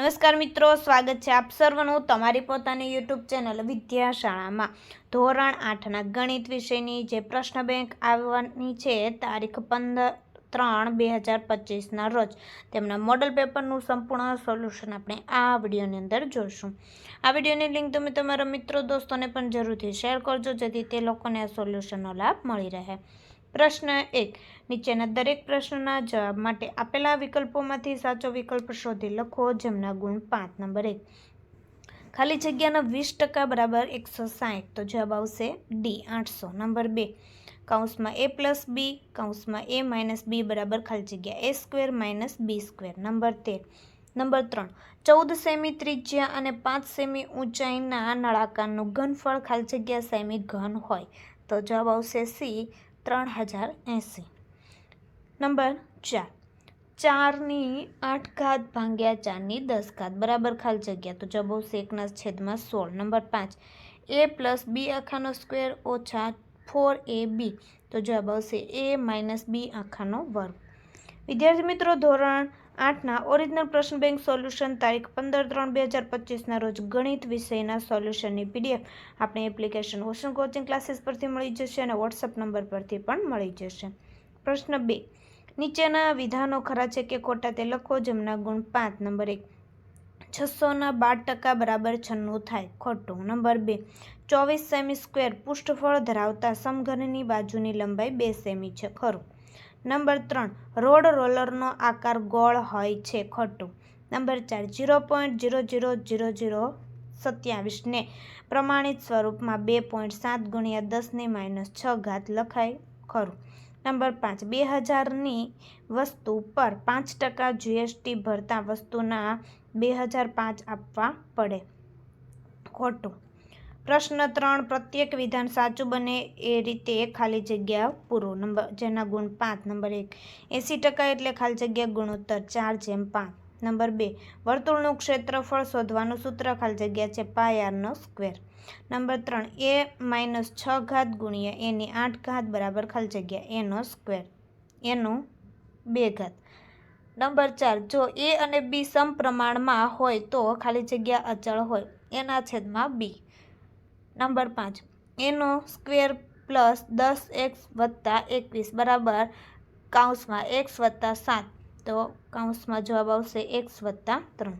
નમસ્કાર મિત્રો, સ્વાગત છે આપ સર્વનું તમારી પોતાની યુટ્યુબ ચેનલ વિદ્યાશાળામાં. ધોરણ આઠના ગણિત વિષયની જે પ્રશ્ન બેંક આવવાની છે, તારીખ પંદર ત્રણ બે હજાર પચીસના રોજ. તેમના મોડલ પેપરનું સંપૂર્ણ સોલ્યુશન આપણે આ વિડીયોની અંદર જોઈશું આ વિડીયોની લિંક તમે તમારા મિત્રો, દોસ્તોને પણ જરૂરથી શેર કરજો, જેથી તે લોકોને આ સોલ્યુશનનો લાભ મળી રહે. પ્રશ્ન એક. નીચેના દરેક પ્રશ્નના જવાબ માટે આપેલા વિકલ્પોમાંથી સાચો વિકલ્પ શોધી લખો જેમના ગુણ પાંચ. નંબર એક. ખાલી જગ્યાના વીસ ટકા બરાબર એકસો સાઠ તો જવાબ આવશે ડી, આઠસો. નંબર બે. કૌંસમાં એ પ્લસ બી, કૌંસમાં એ માઇનસ બી બરાબર ખાલી જગ્યા એ square minus B square. Number તેર. નંબર ત્રણ. ચૌદ સેમી ત્રિજ્યા અને પાંચ સેમી ઊંચાઈના નળાકારનું ઘનફળ ખાલી જગ્યા સેમી ઘન હોય. તો જવાબ આવશે સી ત્રણ હજાર એંસી. નંબર ચાર. ચારની આઠ ઘાત ભાંગ્યા ચારની દસ ઘાત બરાબર ખાલી જગ્યા. તો જવાબ આવશે એકના છેદમાં સોળ. નંબર પાંચ. એ પ્લસ બી આખાનો સ્ક્વેર ઓછા ફોર એ બી. તો જવાબ આવશે એ માઇનસ બી આખાનો વર્ગ. વિદ્યાર્થી મિત્રો, ધોરણ આઠના ઓરિજિનલ પ્રશ્ન બેંક સોલ્યુશન તારીખ પંદર ત્રણ બે હજાર પચીસના રોજ ગણિત વિષયના સોલ્યુશનની પીડીએફ આપણે એપ્લિકેશન ઓશન કોચિંગ ક્લાસીસ પરથી મળી જશે અને વોટ્સઅપ નંબર પરથી પણ મળી જશે. પ્રશ્ન બે. નીચેના વિધાનો ખરા છે કે ખોટા તે લખો જેમના ગુણ પાંચ. નંબર એક. છસોના બાર ટકા બરાબર છન્નું થાય. ખોટું. નંબર બે. ચોવીસ સેમી સ્ક્વેર પૃષ્ઠફળ ધરાવતા સમઘનની બાજુની લંબાઈ બે સેમી છે. ખરું. નંબર ત્રણ, રોડ રોલરનો આકાર ગોળ હોય છે, ખોટું. નંબર ચાર, zero point zero zero zero zero સત્યાવીસને પ્રમાણિત સ્વરૂપમાં બે પોઈન્ટ સાત ગુણ્યા દસની માઇનસ છ ઘાત લખાય ખરું. નંબર પાંચ, બે હજારની વસ્તુ પર પાંચ ટકા જીએસટી ભરતા વસ્તુના બે હજાર પાંચ આપવા પડે. ખોટું. પ્રશ્ન ત્રણ, પ્રત્યેક વિધાન સાચું બને એ રીતે ખાલી જગ્યા પૂરો. નંબર, જેના ગુણ પાંચ. નંબર એક, એંસી ટકા એટલે ખાલી જગ્યા ગુણોત્તર, ચાર જેમ પાંચ. નંબર બે, વર્તુળનું ક્ષેત્રફળ શોધવાનું સૂત્ર ખાલી જગ્યા છે પાયારનો સ્ક્વેર. નંબર ત્રણ, એ માઇનસ છ ઘાત ગુણ્યા એની આઠ ઘાત બરાબર ખાલી જગ્યા એનો સ્ક્વેર. એનો બે ઘાત. નંબર ચાર, જો એ અને બી સમપ્રમાણમાં હોય તો ખાલી જગ્યા અચળ હોય. એના છેદમાં બી. નંબર પાંચ. એનો સ્ક્વેર પ્લસ દસ એક્સ વત્તા એકવીસ બરાબર કાઉન્સમાં એક્સ વત્તા સાત. તો કાઉન્સમાં જવાબ આવશે એક્સ વત્તા ત્રણ.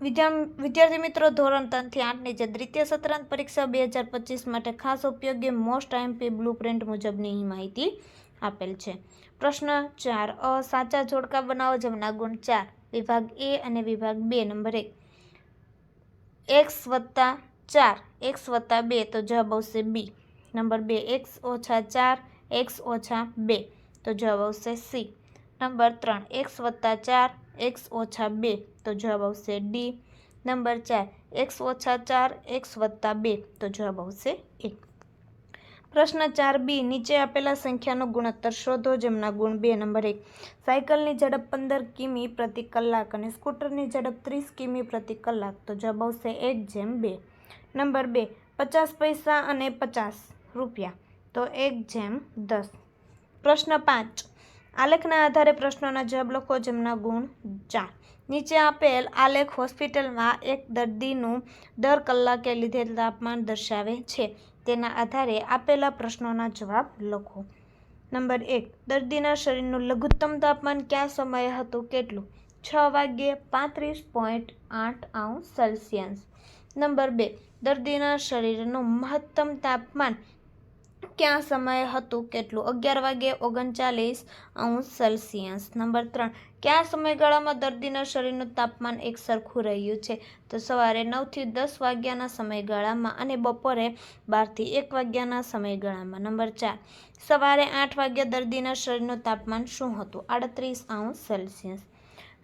વિદ્યા વિદ્યાર્થી મિત્રો, ધોરણ ત્રણથી આઠની જે દ્વિતીય સત્રાંત પરીક્ષા બે હજાર પચીસ માટે ખાસ ઉપયોગી મોસ્ટ આઈએમપી બ્લુ પ્રિન્ટ મુજબની માહિતી આપેલ છે. પ્રશ્ન ચાર, અ સાચા જોડકા બનાવો જેમના ગુણ ચાર, વિભાગ એ અને વિભાગ બે, નંબર એક. એક્સ વત્તા ચાર એક્સ વત્તા બે તો જવાબ આવશે બી નંબર બે એક્સ ઓછા ચાર એક્સ ઓછા બે તો જવાબ આવશે સી નંબર ત્રણ એક્સ વત્તા ચાર એક્સ ઓછા બે તો જવાબ આવશે ડી નંબર ચાર એક્સ ઓછા ચાર એક્સ વત્તા બે તો જવાબ આવશે એક પ્રશ્ન ચાર બી નીચે આપેલા સંખ્યાનો ગુણોત્તર શોધો જેમના ગુણ બે, નંબર એક. સાયકલની ઝડપ પંદર કિમી પ્રતિ કલાક અને સ્કૂટરની ઝડપ ત્રીસ કિમી પ્રતિ કલાક, તો જવાબ આવશે એક જેમ બે. નંબર બે, પચાસ પૈસા અને પચાસ રૂપિયા. તો એક જેમ દસ. પ્રશ્ન પાંચ, આલેખના આધારે પ્રશ્નોના જવાબ લખો જેમના ગુણ ચાર. નીચે આપેલ આલેખ હોસ્પિટલમાં એક દર્દીનું દર કલાકે લીધેલ તાપમાન દર્શાવે છે. તેના આધારે આપેલા પ્રશ્નોના જવાબ લખો. નંબર એક, દર્દીના શરીરનું લઘુત્તમ તાપમાન કયા સમયે હતું? કેટલું? છ વાગ્યે પાંત્રીસ પોઈન્ટ આઠ આઉન્સ સેલ્સિયસ. નંબર બે દર્દીના શરીરનું મહત્તમ તાપમાન ક્યાં સમયે હતું? કેટલું? અગિયાર વાગે ઓગણચાલીસ અંશ સેલ્સિયસ. નંબર ત્રણ, કયા સમયગાળામાં દર્દીના શરીરનું તાપમાન એક સરખું રહ્યું છે? તો સવારે નવથી દસ વાગ્યાના સમયગાળામાં અને બપોરે બારથી એક વાગ્યાના સમયગાળામાં. નંબર ચાર, સવારે આઠ વાગ્યા દર્દીના શરીરનું તાપમાન શું હતું? આડત્રીસ અંશ સેલ્સિયસ.